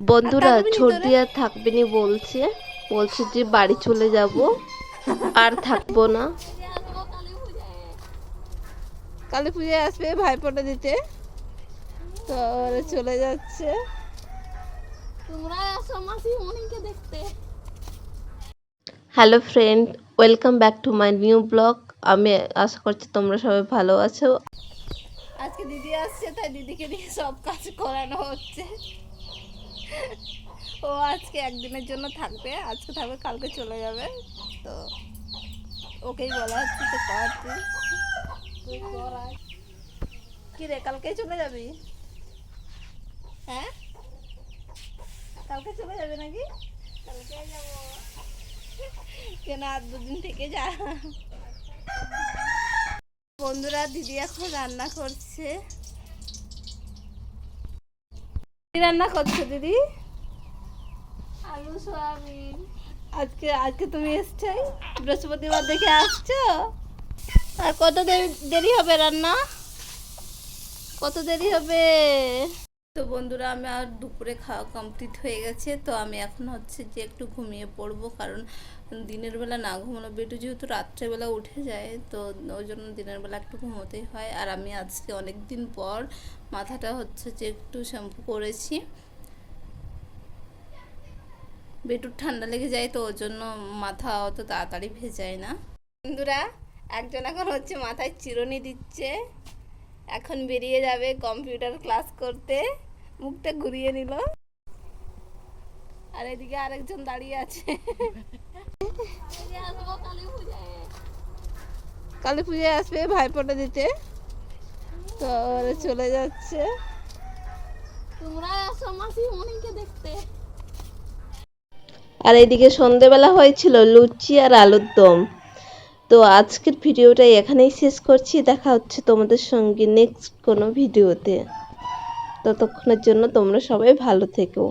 বন্ধুরা ছর্দি আর থাকবে নি বলছে। বলছে যে বাড়ি চলে যাব। আর থাকব না। কালী পুজোয় আসবে ভাইফোঁটা দিতে। তো ওরা চলে যাচ্ছে। তোমরা দেখতে। Hello friend welcome back to my new blog আমি আশা করছি তোমরা সবাই ভালো আছো। আজকে দিদি আসছে তাই দিদিকে নিয়ে সব কাজ করানো হচ্ছে। ও আজকে একদিনের জন্য থাকবে আজকে থাকবে কালকে চলে যাবে। তো ওকেই বলা হচ্ছে তো কর তুই। কি রে কালকে চলে যাবি? হ্যাঁ? কালকে চলে যাবে নাকি? কালকে যাব। কেন আর দুদিন থেকে যা? বন্ধুরা দিদি এখন রান্না করছে। রান্না করছ দিদি? আজকে আজকে তুমি এসছো? বৃহস্পতিবার দেখে আসছো? আর কত দেরি দেরি হবে রান্না? কত দেরি হবে? তো বন্ধুরা আমি আর দুপুরে খাওয়া কমপ্লিট হয়ে গেছে। তো আমি এখন হচ্ছে যে একটু ঘুমিয়ে পড়ব কারণ দিনের বেলা না ঘুমানো বেটু যেহেতু রাত্রেবেলা উঠে যায় তো ওই জন্য দিনের বেলা একটু ঘুমোতেই হয়। আর আমি আজকে অনেক দিন পর মাথাটা হচ্ছে যে একটু শ্যাম্পু করেছি। বেটুর ঠান্ডা লেগে যায় তো ওর জন্য মাথা অত তাড়াতাড়ি ভেজায় না। বন্ধুরা, একজন এখন হচ্ছে মাথায় চিরুনি দিচ্ছে। এখন বেরিয়ে যাবে কম্পিউটার ক্লাস করতে। মুখটা ঘুরিয়ে নিল। আর এদিকে আরেকজন দাঁড়িয়ে আছে। কালী পূজায় আসবে ভাইফোঁটা দিতে। তো চলে যাচ্ছে। তোমরা আসো মাসি মনিকে দেখতে। আর এইদিকে সন্ধেবেলা হয়েছিল লুচি আর আলুর দম। তো আজকের ভিডিওটা এখানেই শেষ করছি। দেখা হচ্ছে তোমাদের সঙ্গে নেক্সট কোনো ভিডিওতে। ততক্ষণের জন্য তোমরা সবাই ভালো থেকো।